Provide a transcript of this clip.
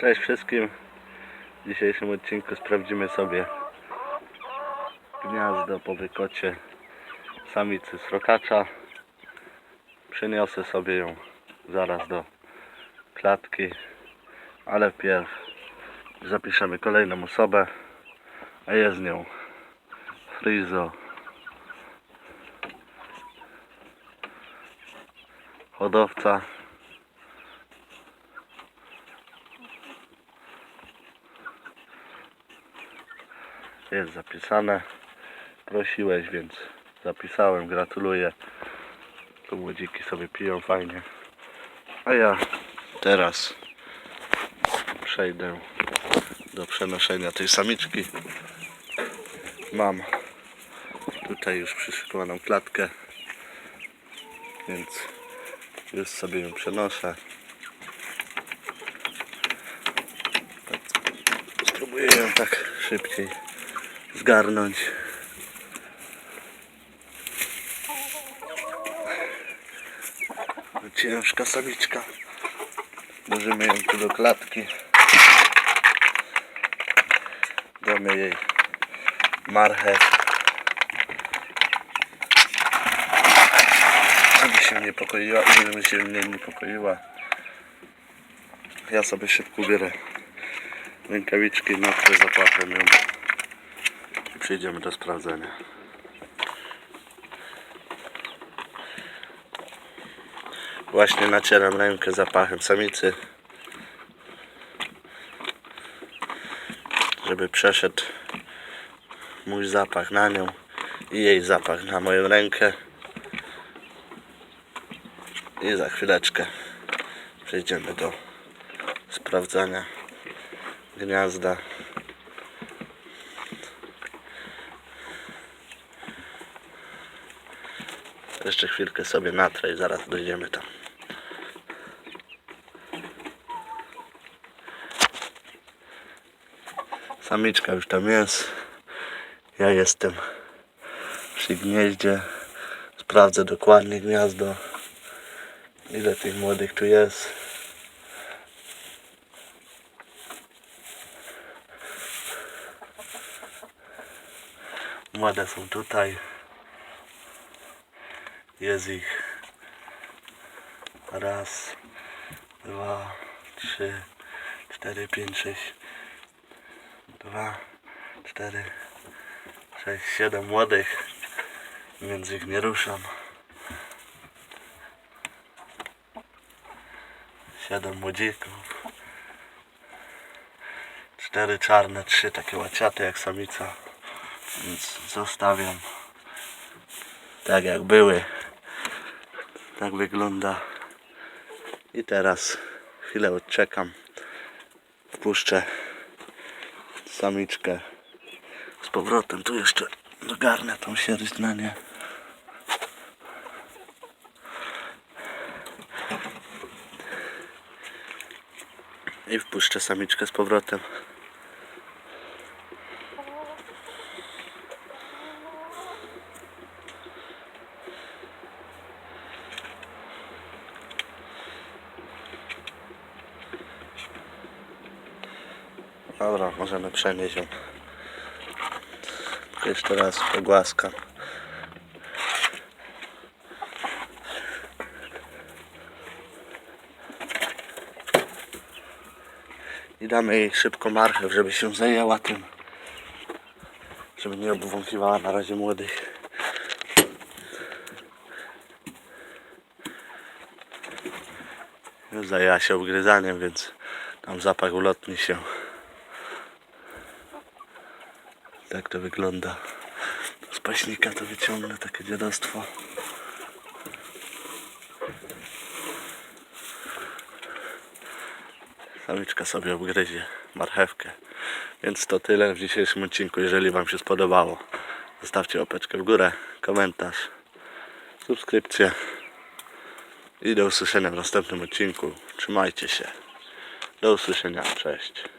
Cześć wszystkim. W dzisiejszym odcinku sprawdzimy sobie gniazdo po wykocie samicy srokacza. Przyniosę sobie ją zaraz do klatki, ale wpierw zapiszemy kolejną osobę, a jest nią Frizo hodowca jest zapisane. Prosiłeś, więc zapisałem. Gratuluję. Tu młodziki sobie piją fajnie. A ja teraz przejdę do przenoszenia tej samiczki. Mam tutaj już przyszykowaną klatkę, więc już sobie ją przenoszę. Spróbuję ją tak szybciej zgarnąć. Ciężka samiczka. Włożymy ją tu do klatki. Damy jej marchew. Żeby się niepokoiła, żeby się nie niepokoiła. Ja sobie szybko biorę rękawiczki, natrę zapachem ją i przejdziemy do sprawdzenia. Właśnie nacieram rękę zapachem samicy, żeby przeszedł mój zapach na nią i jej zapach na moją rękę. I za chwileczkę przejdziemy do sprawdzania gniazda. Jeszcze chwilkę sobie natrę i zaraz dojdziemy tam. Samiczka już tam jest. Ja jestem przy gnieździe. Sprawdzę dokładnie gniazdo. Ile tych młodych tu jest. Młode są tutaj. Jest ich raz, dwa, trzy, cztery, pięć, sześć, dwa, cztery, sześć, siedem młodych. Więc ich nie ruszam. Siedem młodzików. Cztery czarne, trzy takie łaciate jak samica. Więc zostawiam tak jak były. Tak wygląda. I teraz chwilę odczekam. Wpuszczę samiczkę z powrotem. Tu jeszcze dogarnę tą sierść na nie. I wpuszczę samiczkę z powrotem. Dobra, możemy przenieść ją. Jeszcze raz pogłaskam. I damy jej szybko marchew, żeby się zajęła tym. Żeby nie obwąchiwała na razie młodych. Zajęła się obgryzaniem, więc tam zapach ulotni się. Tak to wygląda. Z paśnika to wyciągnę takie dziadostwo. Samiczka sobie obgryzie marchewkę. Więc to tyle w dzisiejszym odcinku. Jeżeli Wam się spodobało, zostawcie łapeczkę w górę, komentarz, subskrypcję i do usłyszenia w następnym odcinku. Trzymajcie się. Do usłyszenia. Cześć.